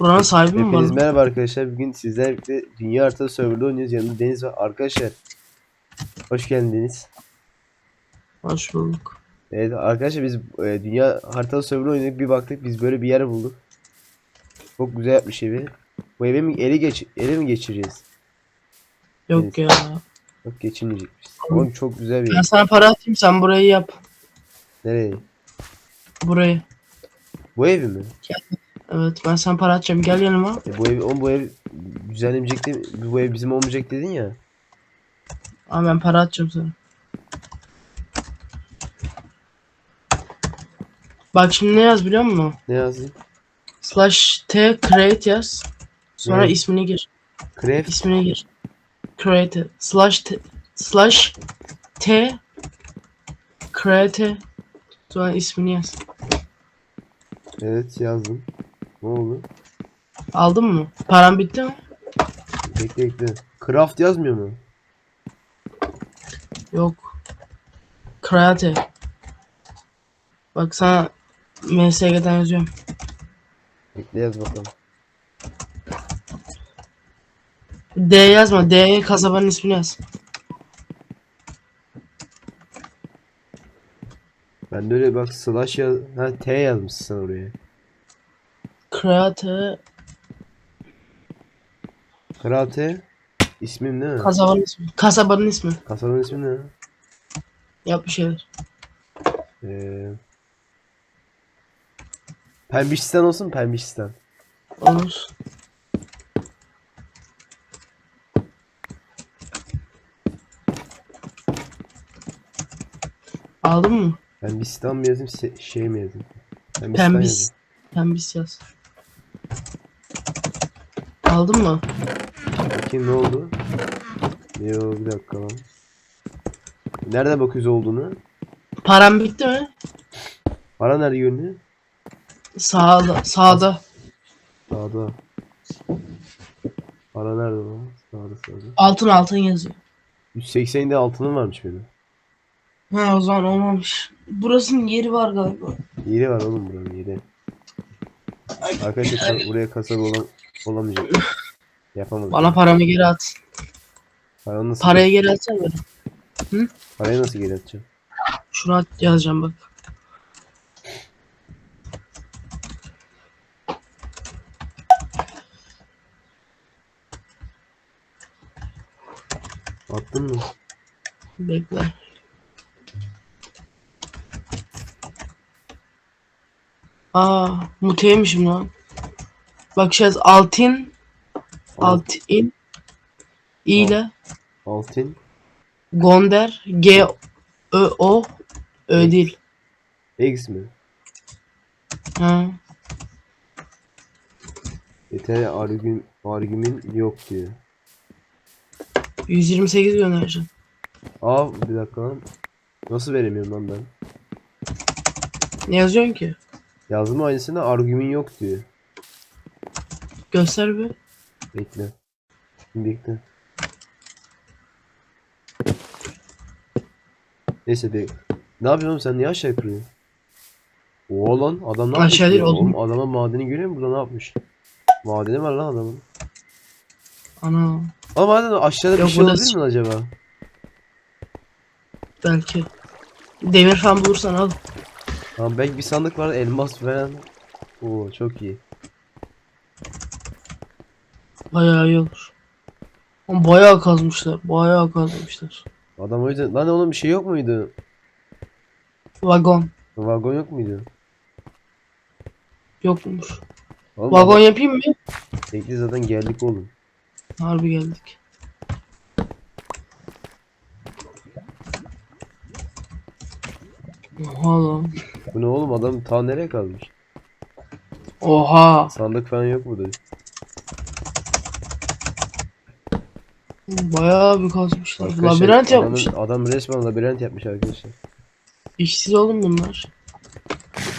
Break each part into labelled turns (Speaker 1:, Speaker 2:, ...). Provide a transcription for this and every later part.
Speaker 1: Buranın sahibi mi
Speaker 2: Hepiniz
Speaker 1: var?
Speaker 2: merhaba arkadaşlar. Bugün sizlerle birlikte Dünya Haritası Server'da oynuyoruz. Yanımda Deniz var. Arkadaşlar hoş geldin Deniz.
Speaker 1: Hoş bulduk.
Speaker 2: Evet arkadaşlar biz e, Dünya Haritası Server'da oynadık. Bir baktık biz böyle bir yer bulduk. Çok güzel yapmış evi. Bu evi mi ele geç ele mi geçireceğiz?
Speaker 1: Yok
Speaker 2: Evet.
Speaker 1: ya.
Speaker 2: Yok geçilmeyecekmiş. Oğlum çok güzel bir
Speaker 1: Ben
Speaker 2: yer.
Speaker 1: sana para atayım sen burayı yap.
Speaker 2: Nereye?
Speaker 1: Burayı.
Speaker 2: Bu evi mi?
Speaker 1: Evet ben sana para atacağım. Gel yanıma.
Speaker 2: E, bu ev, oğlum bu ev düzenlemeyecek değil Bu ev bizim olmayacak dedin ya.
Speaker 1: Ama ben para atacağım sana. Bak şimdi ne yaz biliyor musun?
Speaker 2: Ne yazayım?
Speaker 1: Slash T create yaz. Sonra
Speaker 2: Evet.
Speaker 1: ismini gir.
Speaker 2: Craft.
Speaker 1: İsmini gir. Create. Slash T. Slash T. Create. Sonra ismini yaz.
Speaker 2: Evet yazdım. Ne oldu?
Speaker 1: Aldın mı? Paran bitti mi?
Speaker 2: Bekle bekle. Craft yazmıyor mu?
Speaker 1: Yok. Create. Bak sana MSG'den yazıyorum.
Speaker 2: Bekle yaz bakalım.
Speaker 1: D yazma. D'ye kasabanın ismini yaz.
Speaker 2: Ben de öyle bak slash yaz... Ha T yazmışsın oraya.
Speaker 1: Create.
Speaker 2: Karate. İsmim ne?
Speaker 1: Kasabanın ismi. Kasabanın ismi.
Speaker 2: Kasanın ismi ne?
Speaker 1: Yap bir şeyler.
Speaker 2: Ee... Pembişistan olsun mu? Pembişistan.
Speaker 1: Olur. Aldın mı?
Speaker 2: Pembişistan mı yazayım se- şey mi yazayım? Pembişistan
Speaker 1: Pembis.
Speaker 2: yazayım.
Speaker 1: Pembis yaz. Aldın mı?
Speaker 2: Bakayım ne oldu? Yo bir dakika lan. Nereden bakıyoruz olduğunu?
Speaker 1: Param bitti mi?
Speaker 2: Para nerede görünüyor?
Speaker 1: Sağda. Sağda.
Speaker 2: Sağda. Para nerede lan? Sağda sağda.
Speaker 1: Altın altın yazıyor.
Speaker 2: 180'de altının varmış benim.
Speaker 1: Ha o zaman olmamış. Burasının yeri var galiba.
Speaker 2: Yeri var oğlum buranın yeri. Arkadaşlar ka- buraya kasaba olan olamayacak. Yapamadım.
Speaker 1: Bana paramı geri at.
Speaker 2: Parayı nasıl,
Speaker 1: Parayı geri atsana bana.
Speaker 2: parayı nasıl geri atacağım?
Speaker 1: Şunu at yazacağım bak.
Speaker 2: Attın mı?
Speaker 1: Bekle. Aa, muteymişim lan. Bak yaz, altın altın i ile
Speaker 2: Altın.
Speaker 1: Gonder G Ö O Ö değil.
Speaker 2: Eggs mi?
Speaker 1: Ha.
Speaker 2: Yeter argüm, argümin yok diyor.
Speaker 1: 128 göndereceğim.
Speaker 2: Aa bir dakika lan. Nasıl veremiyorum lan ben?
Speaker 1: Ne yazıyorsun ki?
Speaker 2: Yazdım aynısını argümin yok diyor.
Speaker 1: Göster bir.
Speaker 2: Bekle. Bekle. Neyse be. Ne yapıyorsun oğlum sen niye aşağı kırıyorsun? Oo lan adam ne yapmış?
Speaker 1: Aşağı değil, oğlum.
Speaker 2: Adama madeni görüyor musun? Burada ne yapmış? Madeni var lan adamın.
Speaker 1: Ana
Speaker 2: Ama maden aşağıda
Speaker 1: Yok,
Speaker 2: bir şey olabilir mi acaba?
Speaker 1: belki. Demir falan bulursan al.
Speaker 2: Tamam belki bir sandık var elmas falan. Oo çok iyi.
Speaker 1: Bayağı iyi olur. Oğlum bayağı kazmışlar. Bayağı kazmışlar.
Speaker 2: Adam o yüzden lan oğlum bir şey yok muydu?
Speaker 1: Vagon.
Speaker 2: Vagon yok muydu?
Speaker 1: Yokmuş.
Speaker 2: Oğlum
Speaker 1: Vagon
Speaker 2: adam-
Speaker 1: yapayım mı?
Speaker 2: Bekle zaten geldik oğlum.
Speaker 1: Harbi geldik. Oha lan.
Speaker 2: Bu ne oğlum adam ta nereye kalmış?
Speaker 1: Oha.
Speaker 2: Sandık falan yok burada.
Speaker 1: Bayağı bir kazmışlar.
Speaker 2: Arkadaşlar,
Speaker 1: Labirent
Speaker 2: adamın-
Speaker 1: yapmış.
Speaker 2: Adam resmen labirent yapmış arkadaşlar.
Speaker 1: İşsiz oğlum bunlar.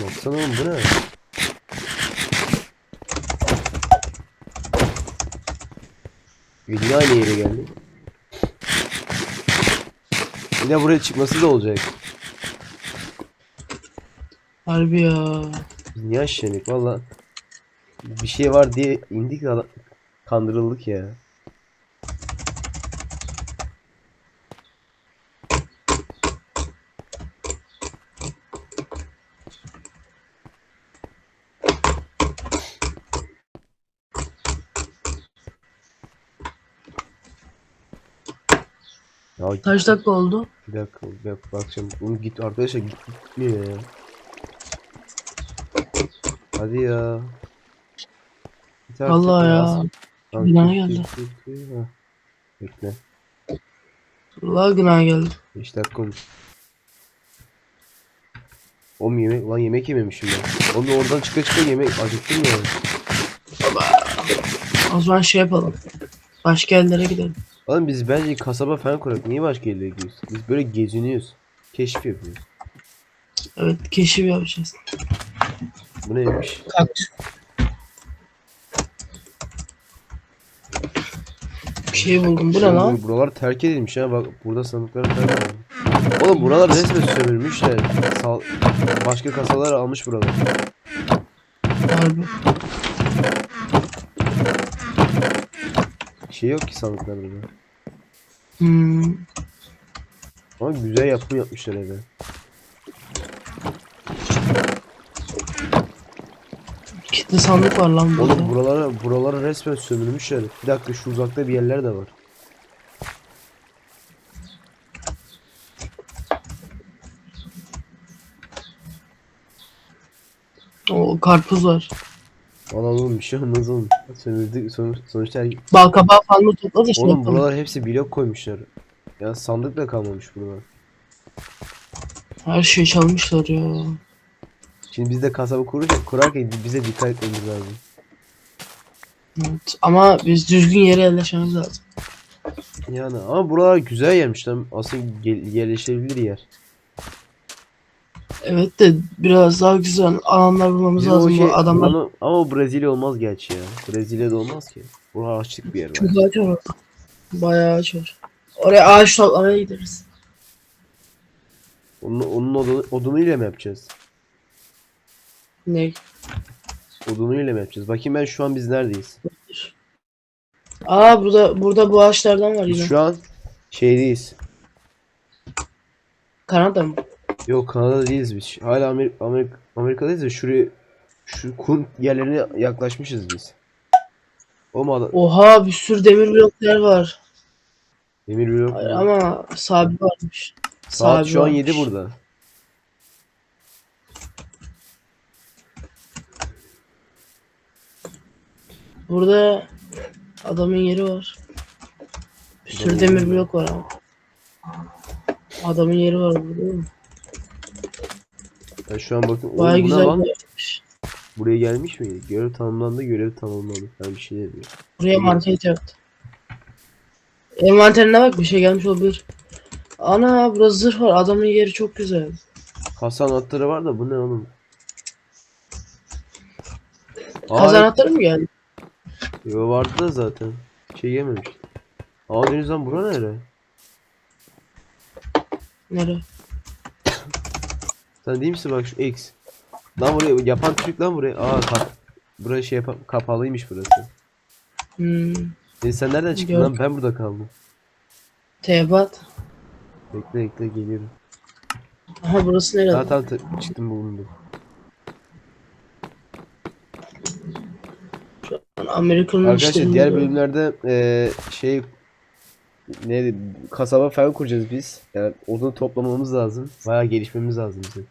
Speaker 2: Baksana oğlum bu ne? Yine aynı yere geldi. Yine buraya çıkması da olacak.
Speaker 1: Harbi ya.
Speaker 2: Biz niye aşağı indik valla. bir şey var diye indik kandırıldık ya. Ya
Speaker 1: Kaç dakika oldu?
Speaker 2: bir dakika bir dakika bakacağım. Oğlum git arkadaşlar git gitmiyor ya. Hadi ya. Git artık
Speaker 1: Vallahi ya.
Speaker 2: Tamam,
Speaker 1: Günah
Speaker 2: git,
Speaker 1: geldi.
Speaker 2: git, git, git. Ha. Bekle.
Speaker 1: Allah günah geldi.
Speaker 2: 5 dakika olmuş. Oğlum yemek lan yemek yememişim ben. Oğlum oradan çıka çıka yemek acıktım ya.
Speaker 1: O zaman şey yapalım. Başka yerlere gidelim.
Speaker 2: Oğlum biz bence kasaba falan kurarak niye başka yerlere gidiyoruz? Biz böyle geziniyoruz. Keşif yapıyoruz.
Speaker 1: Evet keşif yapacağız.
Speaker 2: Bu neymiş?
Speaker 1: Kaktüs. Bir şey buldum. Bu ne
Speaker 2: Oğlum
Speaker 1: lan?
Speaker 2: Buralar terk edilmiş ha bak burada sandıklar falan var. Oğlum buralar resmen sömürmüşler. Sal başka kasalar almış buralar.
Speaker 1: Harbi.
Speaker 2: Şey yok ki sandıklarda.
Speaker 1: Hmm.
Speaker 2: Ama güzel yapım yapmışlar eve.
Speaker 1: Kitli sandık var lan burada.
Speaker 2: Oğlum buralara buralara resmen sömürmüşler. Bir dakika şu uzakta bir yerler de var.
Speaker 1: O karpuz var.
Speaker 2: Oğlum bir şey olmaz oğlum. Sömürdük sonuç, sonuçta her...
Speaker 1: Bal kabağı falan da topla da şey
Speaker 2: Oğlum
Speaker 1: yapalım.
Speaker 2: buralar hepsi blok koymuşlar. Ya sandık da kalmamış buralar.
Speaker 1: Her şeyi çalmışlar ya.
Speaker 2: Şimdi biz de kasaba kururken, kurarken bize dikkat etmemiz lazım.
Speaker 1: Evet. Ama biz düzgün yere yerleşmemiz lazım.
Speaker 2: Yani ama buralar güzel yermiş lan. Aslında yerleşebilir yer.
Speaker 1: Evet de biraz daha güzel alanlar bulmamız
Speaker 2: Bizim
Speaker 1: lazım.
Speaker 2: şey-
Speaker 1: Bu adamlar
Speaker 2: buranın- ama o Brezilya olmaz gerçi ya. Brezilya'da olmaz ki. Burası açlık bir yer
Speaker 1: çok ağaç var. Bayağı ağaç var. Oraya ağaç toplamaya gideriz.
Speaker 2: Onun, onun odunu, odunuyla mı yapacağız?
Speaker 1: Ne?
Speaker 2: Odunuyla mı yapacağız? Bakayım ben şu an biz neredeyiz?
Speaker 1: Aa burada burada bu ağaçlardan var
Speaker 2: Biz
Speaker 1: yine.
Speaker 2: şu an şeydeyiz.
Speaker 1: Kanada mı?
Speaker 2: Yok Kanada değiliz biz. Hala Amerik Amerik Amerika'dayız da şuraya şu kum yerlerine yaklaşmışız biz. O adam?
Speaker 1: Oha bir sürü demir bloklar var.
Speaker 2: Demir blok.
Speaker 1: Hayır, ama sabi varmış.
Speaker 2: Saat şu an
Speaker 1: varmış.
Speaker 2: 7 burada.
Speaker 1: Burada adamın yeri var. Bir sürü demir blok var ama. Adamın yeri var burada?
Speaker 2: Ben şu an bakın.
Speaker 1: Baya
Speaker 2: Oğlum bu ne
Speaker 1: güzel
Speaker 2: lan?
Speaker 1: bir yapmış.
Speaker 2: Buraya gelmiş mi? Görev tamamlandı, görev tamamlandı. Ben bir şey diyor.
Speaker 1: Buraya market yaptı. Envanterine bak bir şey gelmiş olabilir. Ana burada zırh var. Adamın yeri çok güzel.
Speaker 2: Kasa anahtarı var da bu ne oğlum? Aa,
Speaker 1: anahtarı mı geldi?
Speaker 2: yo, vardı da zaten. Şey yememiş. Aa Deniz lan bura nere?
Speaker 1: Nere?
Speaker 2: Sen değil misin bak şu X. Lan buraya yapan Türk lan buraya. Aa kap. Buraya şey yapan kapalıymış burası.
Speaker 1: Hmm.
Speaker 2: Deniz sen nereden çıktın
Speaker 1: Gördüm.
Speaker 2: lan? Ben burada kaldım.
Speaker 1: Tebat.
Speaker 2: Bekle bekle geliyorum.
Speaker 1: Aha burası nerede?
Speaker 2: Aa tamam ta- çıktım bulundum.
Speaker 1: Amerika'nın
Speaker 2: Arkadaşlar diğer bölümlerde eee şey neydi kasaba falan kuracağız biz. Yani odun toplamamız lazım. Bayağı gelişmemiz lazım bizim.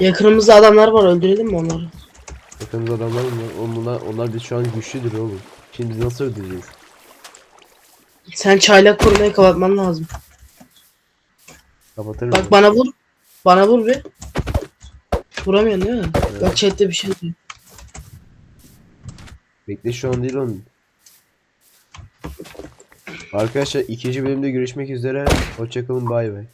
Speaker 1: Yakınımızda adamlar var öldürelim mi onları?
Speaker 2: Yakınız adamlar mı var? Onlar, onlar biz şu an güçlüdür oğlum. Şimdi biz nasıl ödeyeceğiz?
Speaker 1: Sen çaylak korumayı kapatman lazım.
Speaker 2: Kapatırım.
Speaker 1: Bak bana vur. Bana vur bir. Vuramıyorsun değil mi? Bak chatte bir şey diyor.
Speaker 2: Bekle şu an değil oğlum. Arkadaşlar ikinci bölümde görüşmek üzere. Hoşçakalın bay bay.